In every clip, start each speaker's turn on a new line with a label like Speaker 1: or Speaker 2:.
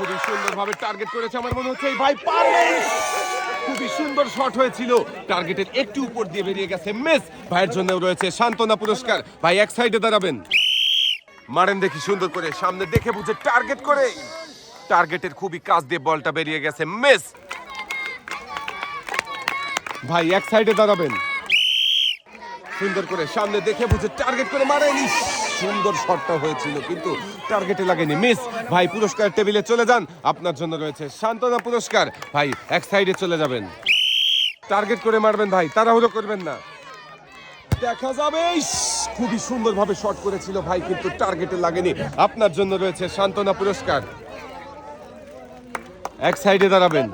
Speaker 1: খুবই সুন্দর ভাবে টার্গেট করেছে আমার মনে হচ্ছে এই ভাই পারবে খুবই সুন্দর শট হয়েছিল। টার্গেটের একটু উপর দিয়ে বেরিয়ে গেছে মিস ভাইয়ের জন্য রয়েছে সান্ত্বনা পুরস্কার। ভাই, এক সাইডে দাঁড়াবেন। মারেন দেখি সুন্দর করে। সামনে দেখে বুঝে টার্গেট করে। টার্গেটের খুবই কাজ দিয়ে বলটা বেরিয়ে গেছে মিস ভাই, এক সাইডে দাঁড়াবেন। সুন্দর করে সামনে দেখে বুঝে টার্গেট করে মারেনি সুন্দর শটটা হয়েছিল, কিন্তু টার্গেটে লাগেনি। মিস, ভাই পুরস্কার টেবিলে চলে যান। আপনার জন্য রয়েছে সান্ত্বনা পুরস্কার। ভাই, এক সাইডে চলে যাবেন। টার্গেট করে মারবেন ভাই, তাড়াহুড়ো করবেন না। দেখা যাবে খুবই সুন্দরভাবে শট করেছিল ভাই, কিন্তু টার্গেটে লাগেনি। আপনার জন্য রয়েছে সান্ত্বনা পুরস্কার। এক সাইডে দাঁড়াবেন।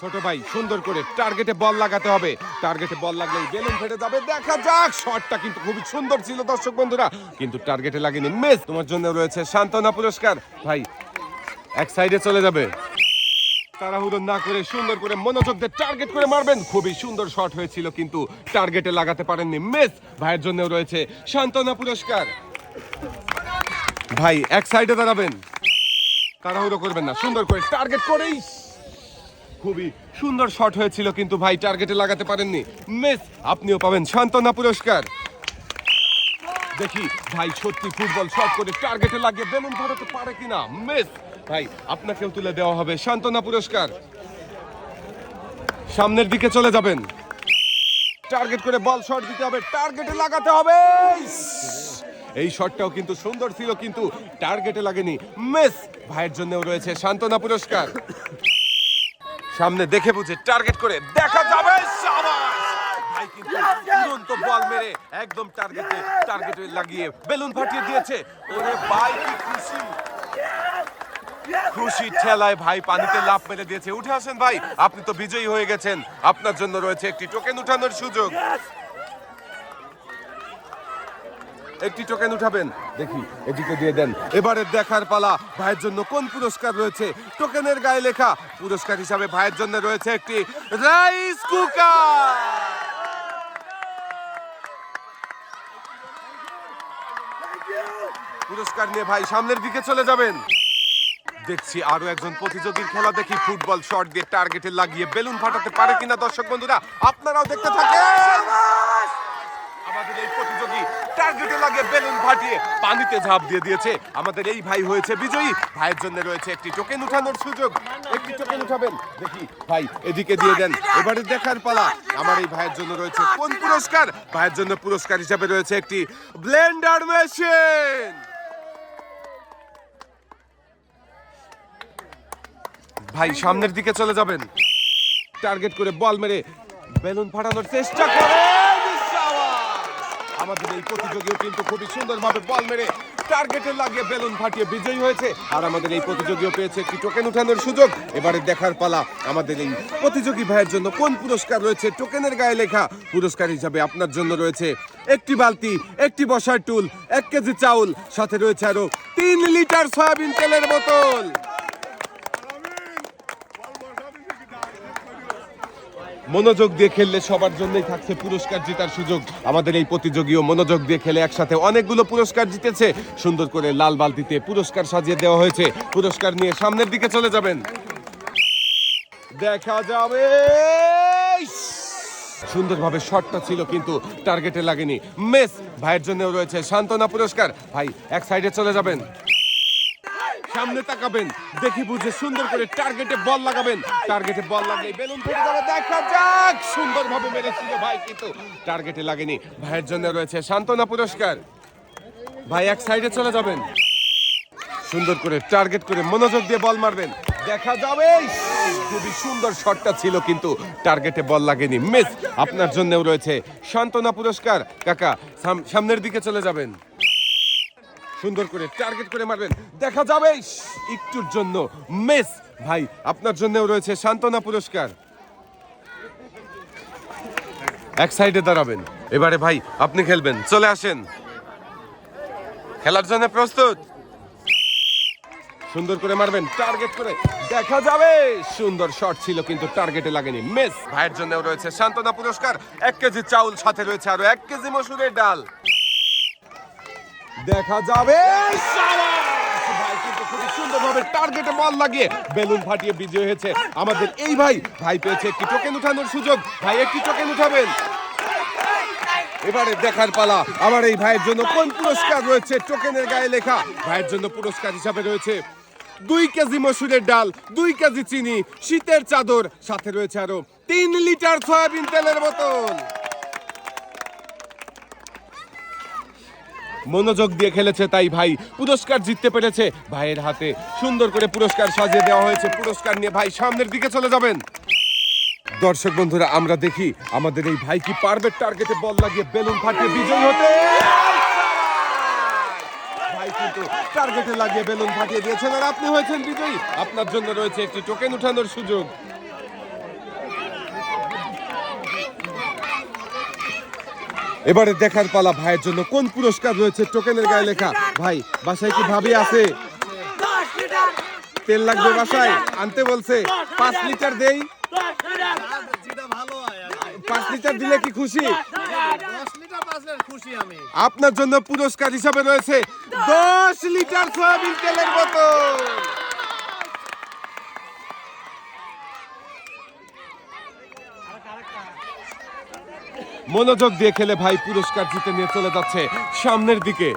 Speaker 1: ছোট ভাই, সুন্দর করে টার্গেটে বল লাগাতে হবে। টার্গেটে বল লাগলেই বেলুন ফেটে যাবে। দেখা যাক শটটা কিন্তু খুবই সুন্দর ছিল দর্শক বন্ধুরা। কিন্তু টার্গেটে লাগেনি মিস। তোমার জন্য রয়েছে সান্ত্বনা পুরস্কার। ভাই, এক সাইডে চলে যাবে। তাড়াহুড়ো না করে সুন্দর করে মনোযোগ দিয়ে টার্গেট করে মারবেন। খুবই সুন্দর শট হয়েছিল কিন্তু টার্গেটে লাগাতে পারেননি মিস। ভাইয়ের জন্য রয়েছে সান্ত্বনা পুরস্কার। ভাই, এক সাইডে দাঁড়াবেন। তাড়াহুড়ো করবেন না, সুন্দর করে টার্গেট করেই খুবই সুন্দর শট হয়েছিল কিন্তু ভাই টার্গেটে লাগাতে পারেননি। মিস আপনিও পাবেন সান্ত্বনা পুরস্কার। দেখি, ভাই, সত্যি ফুটবল শট করে টার্গেটে লাগিয়ে বেলুন ধরাতে পারে কিনা? মিস ভাই, আপনাকেও তুলে দেওয়া হবে সান্ত্বনা পুরস্কার। সামনের দিকে চলে যাবেন। টার্গেট করে বল শট দিতে হবে টার্গেটে লাগাতে হবে। এই শটটাও কিন্তু সুন্দর ছিল কিন্তু টার্গেটে লাগেনি। মিস ভাইয়ের জন্যও রয়েছে সান্ত্বনা পুরস্কার। সামনে দেখে বুঝে টার্গেট করে। দেখা যাবে একদম টার্গেটে টার্গেটে লাগিয়ে বেলুন ফাটিয়ে দিয়েছে। ওরে ভাই, কি খুশি। খুশি ঠেলায় ভাই পানিতে লাফ মেরে দিয়েছে। উঠে আসেন ভাই, আপনি তো বিজয়ী হয়ে গেছেন। আপনার জন্য রয়েছে একটি টোকেন উঠানোর সুযোগ। একটি টোকেন উঠাবেন। দেখি, এদিকে দিয়ে দেন। এবারে দেখার পালা, ভাইয়ের জন্য কোন পুরস্কার রয়েছে? টোকেনের গায়ে লেখা, পুরস্কার হিসাবে ভাইয়ের জন্য রয়েছে একটি রাইস কুকার পুরস্কার নিয়ে ভাই সামনের দিকে চলে যাবেন। দেখছি আরও একজন প্রতিযোগীর খেলা, দেখি ফুটবল শট দিয়ে টার্গেটে লাগিয়ে বেলুন ফাটাতে পারে কিনা, দর্শক বন্ধুরা, আপনারাও দেখতে থাকেন। টার্গেটে লাগে বেলুন ফাটিয়ে পানিতে ঝাঁপ দিয়ে দিয়েছে। আমাদের এই ভাই হয়েছে বিজয়ী। ভাইয়ের জন্য রয়েছে একটি টোকেন উঠানোর সুযোগ। একটি টোকেন উঠাবেন? দেখি, ভাই, এদিকে দিয়ে দেন। এবারে দেখার পালা। আমার এই ভাইয়ের জন্য রয়েছে কোন পুরস্কার? ভাইয়ের জন্য পুরস্কার হিসাবে রয়েছে একটি ব্লেন্ডার মেশিন। ভাই, সামনের দিকে চলে যাবেন। টার্গেট করে বল মেরে বেলুন ফাটানোর চেষ্টা করে। আমাদের এই প্রতিযোগীও কিন্তু খুবই সুন্দরভাবে বল মেরে টার্গেটে লাগিয়ে বেলুন ফাটিয়ে বিজয়ী হয়েছে। আর আমাদের এই প্রতিযোগীও পেয়েছে একটি টোকেন উঠানোর সুযোগ। এবারে দেখার পালা আমাদের এই প্রতিযোগী ভাইয়ের জন্য। কোন পুরস্কার রয়েছে? টোকেনের গায়ে লেখা পুরস্কার হিসাবে আপনার জন্য রয়েছে একটি বালতি, একটি বসার টুল, এক কেজি চাউল, সাথে রয়েছে আরও তিন লিটার সয়াবিন তেলের বোতল। মনোযোগ দিয়ে খেললে সবার জন্যই থাকছে পুরস্কার জেতার সুযোগ। আমাদের এই প্রতিযোগীও মনোযোগ দিয়ে খেলে একসাথে অনেকগুলো পুরস্কার জিতেছে। সুন্দর করে লাল বালতিতে পুরস্কার সাজিয়ে দেওয়া হয়েছে। পুরস্কার নিয়ে সামনের দিকে চলে যাবেন। দেখা যাবে। সুন্দরভাবে শটটা ছিল কিন্তু টার্গেটে লাগেনি। মেস ভাইয়ের জন্য রয়েছে সান্ত্বনা পুরস্কার। ভাই, এক সাইডে চলে যাবেন। সামনে তাকাবেন। দেখি বুঝে সুন্দর করে টার্গেটে বল লাগাবেন। টার্গেটে বল লাগলে বেলুন ফেটে যাবে। দেখা যাক, সুন্দরভাবে মেরেছিল ভাই কিন্তু। টার্গেটে লাগেনি। ভাইয়ের জন্য রয়েছে সান্ত্বনা পুরস্কার। ভাই এক সাইডে চলে যাবেন। সুন্দর করে টার্গেট করে মনোযোগ দিয়ে বল মারবেন। দেখা যাবে, খুবই সুন্দর শটটা ছিল কিন্তু টার্গেটে বল লাগেনি। মিস আপনার জন্যও রয়েছে সান্ত্বনা পুরস্কার। কাকা, সাম- সামনের দিকে চলে যাবেন। সুন্দর করে টার্গেট করে মারবেন। দেখা যাবে একটুর জন্য। মিস, ভাই, আপনার জন্যও রয়েছে সান্ত্বনা পুরস্কার। এক সাইডে দাঁড়াবেন। এবারে ভাই, আপনি খেলবেন। চলে আসেন। খেলার জন্য প্রস্তুত। সুন্দর করে মারবেন টার্গেট করে। দেখা যাবে সুন্দর শট ছিল, কিন্তু টার্গেটে লাগেনি। মিস, ভাইয়ের জন্য রয়েছে সান্ত্বনা পুরস্কার। এক কেজি চাউল সাথে রয়েছে আরও এক কেজি মসুরের ডাল। দেখা যাবে। সুন্দরভাবে টার্গেটে বল লাগিয়ে বেলুন ফাটিয়ে বিজয় হয়েছে। আমাদের এই ভাই ভাই পেয়েছে একটি টোকেন উঠানোর সুযোগ। ভাই, একটি টোকেন উঠাবেন। এবারে দেখার পালা। আমার এই ভাইয়ের জন্য কোন পুরস্কার রয়েছে? টোকেনের গায়ে লেখা। ভাইয়ের জন্য পুরস্কার হিসাবে রয়েছে দুই কেজি মসুরের ডাল, দুই কেজি চিনি, শীতের চাদর, সাথে রয়েছে আরও তিন লিটার সয়াবিন তেলের বোতল। মনোযোগ দিয়ে খেলেছে তাই ভাই। পুরস্কার জিততে পেরেছে ভাইয়ের হাতে। সুন্দর করে পুরস্কার সাজিয়ে দেওয়া হয়েছে। পুরস্কার নিয়ে ভাই সামনের দিকে চলে যাবেন। দর্শক বন্ধুরা, আমরা দেখি আমাদের এই ভাই কি পারবে টার্গেটে বল লাগিয়ে বেলুন ফাটিয়ে বিজয়ী হতে? টার্গেটে লাগিয়ে বেলুন ফাটিয়ে দিয়েছেন আর আপনি হয়েছেন বিজয়ী। আপনার জন্য রয়েছে একটি টোকেন উঠানোর সুযোগ। এবারে দেখার পালা ভাইয়ের জন্য। কোন পুরস্কার রয়েছে? টোকেনের গায়ে লেখা। ভাই, বাসায় কি ভাবি আছে? তেল লাগবে বাসায়? আনতে বলছে, পাঁচ লিটার দেই। পাঁচ লিটার দিলে কি খুশি? আপনার জন্য পুরস্কার হিসাবে রয়েছে দশ লিটার সয়াবিন তেলের বোতল। মনোযোগ দিয়ে খেলে ভাই পুরস্কার জিতে নিয়ে চলে যাচ্ছে সামনের দিকে।